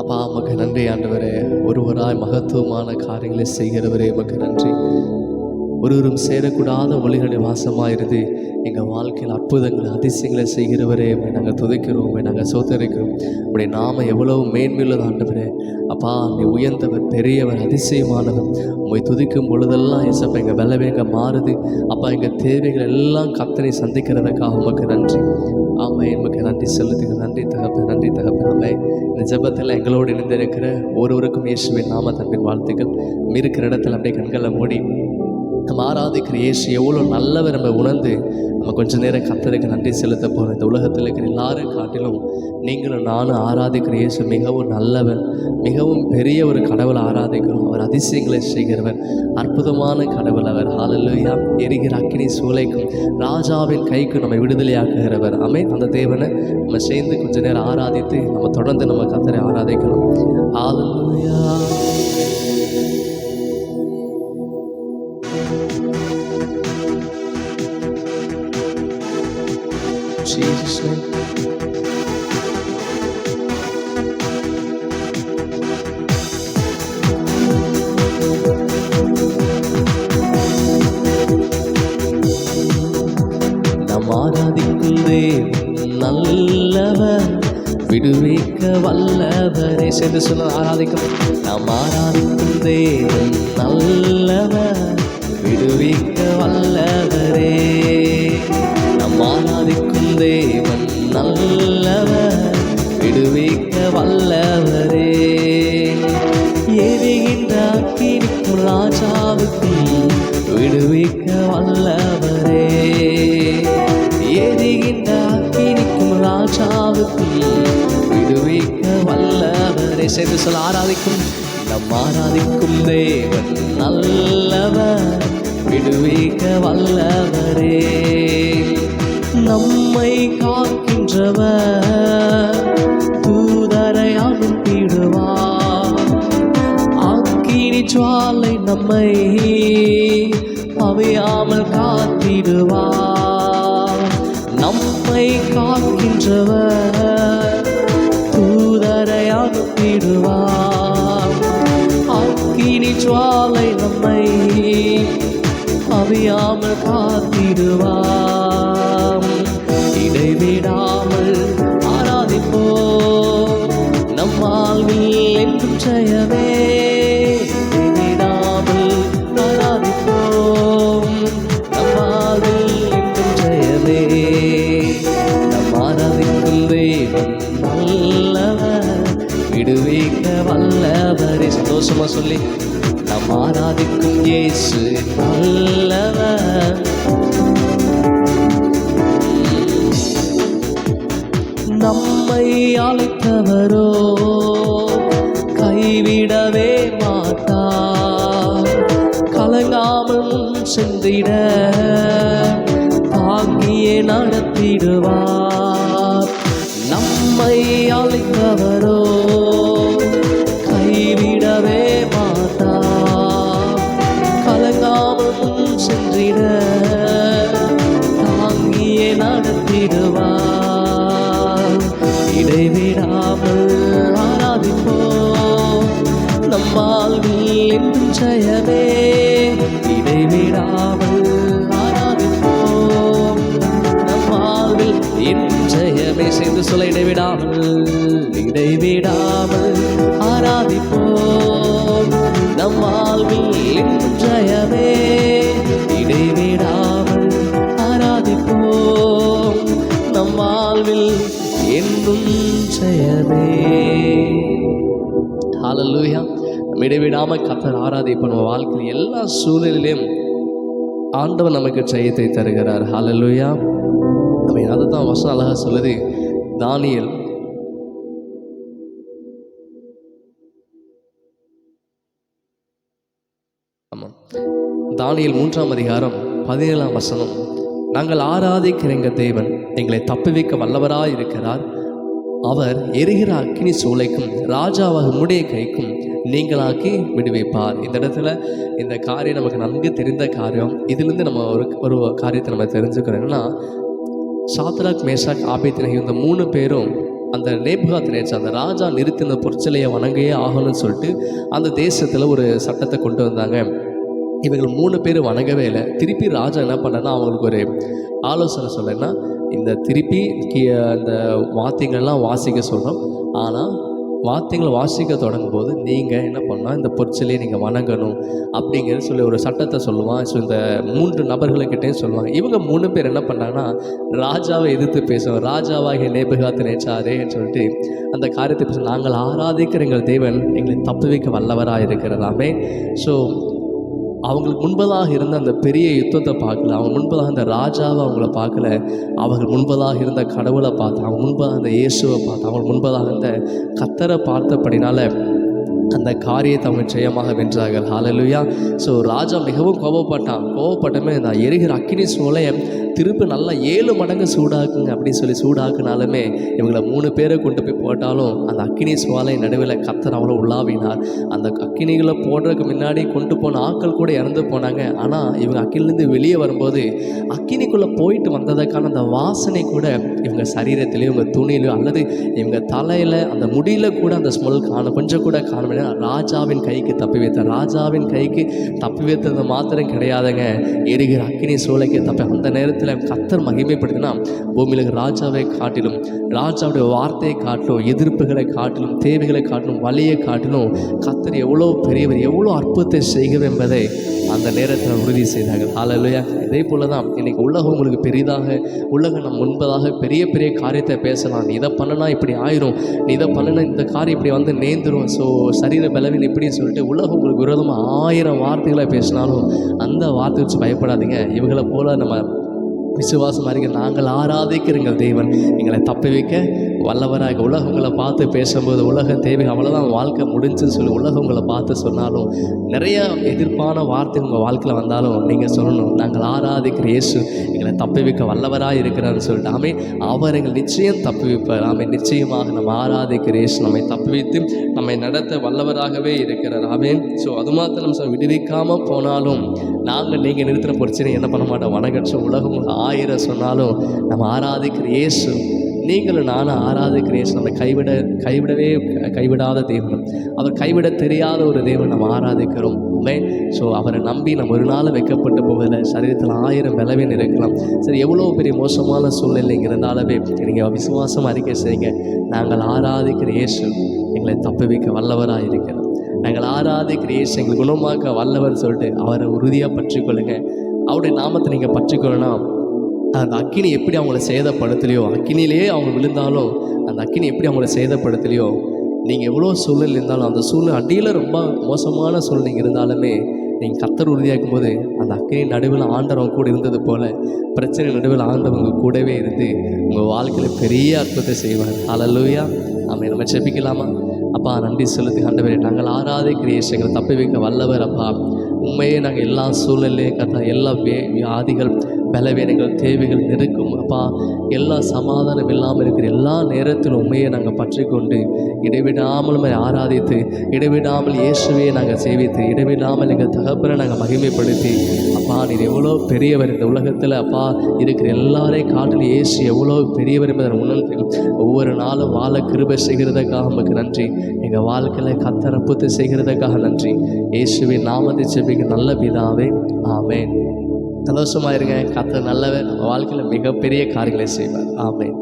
அப்பா உமக்கு நன்றி ஆண்டவரே. ஒருவராய் மகத்துவமான காரியங்களை செய்கிறவரே உமக்கு நன்றி. ஒருவரும் சேரக்கூடாத ஒளிகளை வாசமாக இருந்து எங்கள் வாழ்க்கையில் அற்புதங்களை அதிசயங்களை செய்கிறவரே நாங்கள் துதைக்கிறோம் நாங்கள் சோதரிக்கிறோம் உடைய நாம எவ்வளவு மேன்மையுள்ளது ஆண்டவரே. அப்பா நீ உயர்ந்தவர் பெரியவர் அதிசயமானவர். உம்மை துதிக்கும் பொழுதெல்லாம் இசப்பா எங்கள் வெள்ளவே எங்கள் மாறுது. அப்பா எங்கள் தேவைகள் எல்லாம் கத்தனை சந்திக்கிறதுக்காக உமக்கு நன்றி. ஆமை எமக்கு நன்றி செலுத்துங்க நன்றி தகப்ப நன்றி தகப்பேன். ஆமை இந்த ஜெபத்தில் எங்களோடு இணைந்திருக்கிற ஒருவருக்கும் இயேசுவின் நாம தன்பின் வாழ்த்துக்கள் இருக்கிற இடத்துல அப்படியே கண்களை மூடி நம்ம ஆராதிக்கிற இயேசு எவ்வளோ நல்லவர் நம்ம உணர்ந்து நம்ம கொஞ்ச நேரம் கத்தருக்கு நன்றி செலுத்த போகிறோம் இந்த உலகத்தில் இருக்கிற எல்லாரும் காட்டிலும் நீங்களும் நானும் ஆராதிக்கிற இயேசு மிகவும் நல்லவர் மிகவும் பெரிய ஒரு கடவுளை ஆராதிக்கிறோம். அவர் அதிசயங்களை செய்கிறவர் அற்புதமான கடவுள் அவர். ஹalleluya எரிகிற அக்கினி சூளைக்கும் ராஜாவின் கைக்கும் நம்ம விடுதலையாக்குகிறவர். அமை அந்த தேவனை நம்ம சேர்ந்து கொஞ்ச நேரம் ஆராதித்து நம்ம தொடர்ந்து நம்ம கத்தரை ஆராதிக்கிறோம். ஹalleluya Jesus' name. நல்லவர் விடுவிக்க வல்லவரே. சென்று சொல்ல ஆராதிக்கும் நாம் ஆராதிக்கும் தேவன் நல்லவர் விடுவிக்க வல்லவரே. தேவன் நல்லவர் விடுவிக்க வல்லவரே. எரிகின்ற அக்கினிக்கும் ராஜாவுக்கும் விடுவிக்க வல்லவரே. எரிகின்ற அக்கினிக்கும் ராஜாவுக்கும் விடுவிக்க வல்லவரே. சேர்ந்து சொல்ல ஆராதிக்கும் நம் ஆராதிக்கும் தேவன் நல்லவர் விடுவிக்க வல்லவரே. நம்மை காக்கின்றவர். தூதரை அனுப்பிடுவார் அக்கினி ஜுவாலை நம்மை அவையாமல் காத்திடுவார் நம்மை காக்கின்றவர். தூதரை அனுப்பிடுவார் அக்கினி ஜுவாலை நம்மை அவையாமல் காத்திடுவார் இடைவிடாமல் ஆராதிப்போ. நம்மால் வாழ்வில் என்றும் ஜெயமே. இடைவிடாமல் ஆராதிப்போம் நம் வாழ்வில் ஜெயமே. நம் ஆராதிக்கும் தேவன் நல்லவர் விடுவிக்க வல்லவரே. சந்தோஷமா சொல்லி நம் ஆராதிக்கும் இயேசு நல்லவர் நம்மை அழைத்தவரோ? கைவிடவே மாட்டார். கலங்காமல் சென்றிட தாங்கியே நடத்திடுவார். நம்மை அழைத்தவரோ? கைவிடவே மாட்டார். கலங்காமல் சென்றிட தாங்கியே நடத்திடுவார். வாழ்வில் என்றும் ஜெயமே இடைவிடாமல் ஆராதிப்போம். நம் வாழ்வில் என்றும் ஜெயமே. சேர்ந்து சொல்ல இடைவிடாமல் இடைவிடாமல் ஆராதிப்போம். நம் வாழ்வில் என்றும் ஜெயமே. இடைவிடாமல் ஆராதிப்போம். நம் வாழ்வில் என்றும் ஜெயமே. ஹalleluya. இடைவிடாமல் கத்தர் ஆராதிப்போம் நம்ம வாழ்க்கையில் எல்லா சூழ்நிலையிலும் ஆண்டவர் நமக்கு ஜெயத்தை தருகிறார். ஹalleluya நம்ம அதை தான் வசனம் அழகாக சொல்லுது. தானியல். ஆமாம். தானியல் மூன்றாம் அதிகாரம் பதினேழாம் வசனம். நாங்கள் ஆராதிக்கிற எங்கள் தேவன் எங்களை தப்புவிக்க வல்லவராக இருக்கிறார் அவர் எரிகிற அக்னி சூளைக்கும் ராஜாவாக முடிய கைக்கும் நீங்களாக்கி விடுவிப்பார். இந்த இடத்துல இந்த காரியம் நமக்கு நன்கு தெரிந்த காரியம். இதுலேருந்து நம்ம ஒரு ஒரு காரியத்தை நம்ம தெரிஞ்சுக்கிறோம் என்னன்னா சாத்ராக் மேஷாக் ஆபேத்தினகி இந்த மூணு பேரும் அந்த நேபுகாத் நேச்சு அந்த ராஜா நிறுத்தின பொற்சிலையை வணங்கையே ஆகணும்னு சொல்லிட்டு அந்த தேசத்தில் ஒரு சட்டத்தை கொண்டு வந்தாங்க. இவங்க மூணு பேர் வணங்கவே இல்லை. திருப்பி ராஜா என்ன பண்ணனா அவங்களுக்கு ஒரு ஆலோசனை சொல்லுன்னா இந்த திருப்பி அந்த வாத்தியங்கள்லாம் வாசிக்க சொல்கிறோம் ஆனால் வாத்தியங்களை வாசிக்க தொடங்கும் போது நீங்கள் என்ன பண்ணால் இந்த பொற்சிலையை நீங்கள் வணங்கணும் அப்படிங்கிறது சொல்லி ஒரு சட்டத்தை சொல்லுவான். ஸோ இந்த மூன்று நபர்களுக்கிட்டே சொல்லுவாங்க. இவங்க மூணு பேர் என்ன பண்ணாங்கன்னா ராஜாவை எதிர்த்து பேசுவோம் ராஜாவாகிய நேபுகாத்து நேச்சாரேன்னு சொல்லிட்டு அந்த காரியத்தை பேச நாங்கள் ஆராதிக்கிற எங்கள் தேவன் எங்களை தப்பு வைக்க வல்லவராக இருக்கிறதாமே ஸோ அவங்களுக்கு முன்பதாக இருந்த அந்த பெரிய யுத்தத்தை பார்க்கல. அவங்க முன்பதாக அந்த ராஜாவை அவங்கள பார்க்கல. அவர்கள் முன்பதாக இருந்த கடவுளை பார்த்து அவங்க முன்பதாக அந்த இயேசுவை பார்த்து அவங்க முன்பதாக அந்த கத்தரை பார்த்தபடினால அந்த காரியத்தை அவங்க ஜெயமாக வென்றார்கள். ஹாலலுயா ஸோ ராஜா மிகவும் கோபப்பட்டான். கோபப்பட்டமே இந்த எரிகிற அக்கினி சூளையை திருப்பி நல்லா ஏழு மடங்கு சூடாக்குங்க அப்படின்னு சொல்லி சூடாக்குனாலுமே இவங்களை மூணு பேரை கொண்டு போய் போட்டாலும் அந்த அக்கினி சுவாலை நடுவில் கத்தர் அவ்வளோ உள்ளாவினார் அந்த அக்கினிகளை போடுறதுக்கு முன்னாடி கொண்டு போன ஆட்கள் கூட இறந்து போனாங்க. ஆனால் இவங்க அக்கினிலேருந்து வெளியே வரும்போது அக்கினிக்குள்ளே போயிட்டு வந்ததுக்கான அந்த வாசனை கூட இவங்க சரீரத்திலையும் இவங்க துணியிலையும் அல்லது இவங்க தலையில் அந்த முடியில கூட அந்த ஸ்மெல் காணும் கொஞ்சம் கூட காணும் ராஜாவின் கைக்கு தப்பி வைத்த ராஜாவின் கைக்கு தப்பி வைத்தது மாத்திரம் கிடையாதுங்க. எரிகிற அக்கினி சூளைக்கு தப்பி அந்த நேரத்தில் கத்தர் மகிமைப்படுத்தினா பூமியில் ராஜாவை காட்டிலும் ராஜாவுடைய வார்த்தையை காட்டிலும் எதிர்ப்புகளை காட்டிலும் தேவைகளை காட்டிலும் வழியை காட்டிலும் கத்தர் எவ்வளோ பெரியவர் எவ்வளோ அற்புதத்தை செய்கிறது என்பதை அந்த நேரத்தில் உறுதி செய்தார்கள். ஆலையா இதே போல தான் இன்னைக்கு உலகம் உங்களுக்கு பெரிதாக உலகம் நம் முன்பதாக பெரிய பெரிய காரியத்தை பேசலாம். நீ இதை பண்ணனா இப்படி ஆயிரும். நீ இதை பண்ணனா இந்த காரியம் இப்படி வந்து நேர்ந்துரும். ஸோ சரீர பலவீனம் இப்படின்னு சொல்லிட்டு உலகம் உங்களுக்கு விரோதமாக ஆயிரம் வார்த்தைகளை பேசினாலும் அந்த வார்த்தை வச்சு பயப்படாதீங்க. இவங்களை போல நம்ம விசுவாசமாக இருக்க நாங்கள் ஆராதிக்கிறீங்கள் தேவன். எங்களை தப்பி வைக்க வல்லவராக உலகம் உங்களை பார்த்து பேசும்போது உலக தேவை அவ்வளோதான் வாழ்க்கை முடிஞ்சுன்னு சொல்லி உலகம் உங்களை பார்த்து சொன்னாலும் நிறைய எதிர்ப்பான வார்த்தை உங்கள் வாழ்க்கையில் வந்தாலும் நீங்கள் சொல்லணும். நாங்கள் ஆராதிக்கிற இயேசு எங்களை தப்பி வைக்க வல்லவராக இருக்கிறான்னு சொல்லிட்டு ஆமே அவர் எங்கள் நிச்சயம் தப்பி வைப்பார் ஆமே நிச்சயமாக நம்ம ஆராதிக்கிற இயேசு நம்மை தப்பி வைத்து நம்மை நடத்த வல்லவராகவே இருக்கிறார். ஆமே ஸோ அது மாத்திரம் நம்ம விடுவிக்காமல் போனாலும் நாங்கள் நீங்கள் நிறுத்தின பிரச்சனை என்ன பண்ண மாட்டோம்? வணக்கற்ற உலகம் ஆயிரம் சொன்னாலும் நம்ம ஆராதிக்கிற இயேசு நீங்களும் நானும் ஆராதிக்கிற இயேசு நம்மை கைவிட கைவிடவே கைவிடாத தேவன் அவர் கைவிட தெரியாத ஒரு தேவன் நம்ம ஆராதிக்கிறோம். உண்மை ஸோ அவரை நம்பி நம்ம ஒரு நாள் வைக்கப்பட்டு போவதில் சரீரத்தில் ஆயிரம் பலவீனம் இருக்கலாம். சரி எவ்வளோ பெரிய மோசமான சூழ்நிலைங்க இருந்தாலுமே நீங்கள் விசுவாசம் அறிக்கை செய்யுங்க. நாங்கள் ஆராதிக்கிற இயேசு எங்களை தப்பு வைக்க வல்லவராக இருக்கிறோம் நாங்கள் ஆராதிக்கிற இயேசு எங்களை குணமாக்க வல்லவர் சொல்லிட்டு அவரை உறுதியாக பற்றிக்கொள்ளுங்க. அவருடைய நாமத்தை நீங்கள் பற்றிக்கொள்ளணும் அந்த அக்கினி எப்படி அவங்கள சேதப்படுத்தலையோ அக்கினிலேயே அவங்க விழுந்தாலும் அந்த அக்கினி எப்படி அவங்கள சேதப்படுத்தலையோ நீங்கள் எவ்வளோ சூழல் இருந்தாலும் அந்த சூழ்நிலை அடியில் ரொம்ப மோசமான சூழ்நிலை இருந்தாலுமே நீங்கள் கத்தர் உறுதியாக்கும் போது அந்த அக்கினி நடுவில் ஆண்டவன் கூட இருந்தது போல் பிரச்சனை நடுவில் ஆண்டவங்க கூடவே இருந்து உங்கள் வாழ்க்கையில் பெரிய அற்புதத்தை செய்வார். ஹalleluya நம்ம நம்ம செபிக்கலாமா அப்பா நன்றி செலுத்தி ஆண்டவரே நாங்கள் ஆராதிக்கிற இயேசு தப்பி வைக்க வல்லவர் அப்பா. உண்மையே நாங்கள் எல்லா சூழ்நிலையும் கத்தா எல்லா வே வியாதிகள் பலவீனங்கள் தேவைகள் நெருக்கும். அப்பா எல்லா சமாதானம் இல்லாமல் இருக்கிற எல்லா நேரத்திலும் உண்மையை நாங்கள் பற்றி கொண்டு இடைவிடாமல் ஆராதித்து இடைவிடாமல் இயேசுவையை நாங்கள் சேவித்து இடைவிடாமல் எங்கள் தகப்பனை நாங்கள் மகிமைப்படுத்தி அப்பா நீர் எவ்வளோ பெரியவர் இந்த உலகத்தில் அப்பா இருக்கிற எல்லாரையும் காட்டிலும் இயேசு எவ்வளோ பெரியவர் என்பதை உணர்ந்து ஒவ்வொரு நாளும் வாழ கிருபை செய்கிறதுக்காக நமக்கு நன்றி. எங்கள் வாழ்க்கையில் கத்தரப்புத்து செய்கிறதுக்காக நன்றி. இயேசுவின் நாமத்தை செபிக்க நல்ல பிதாவே ஆமேன். சந்தோஷமாக இருங்க கத்த நல்லவர் நம்ம வாழ்க்கையில் மிகப்பெரிய காரியங்களை செய்வார். ஆமென்.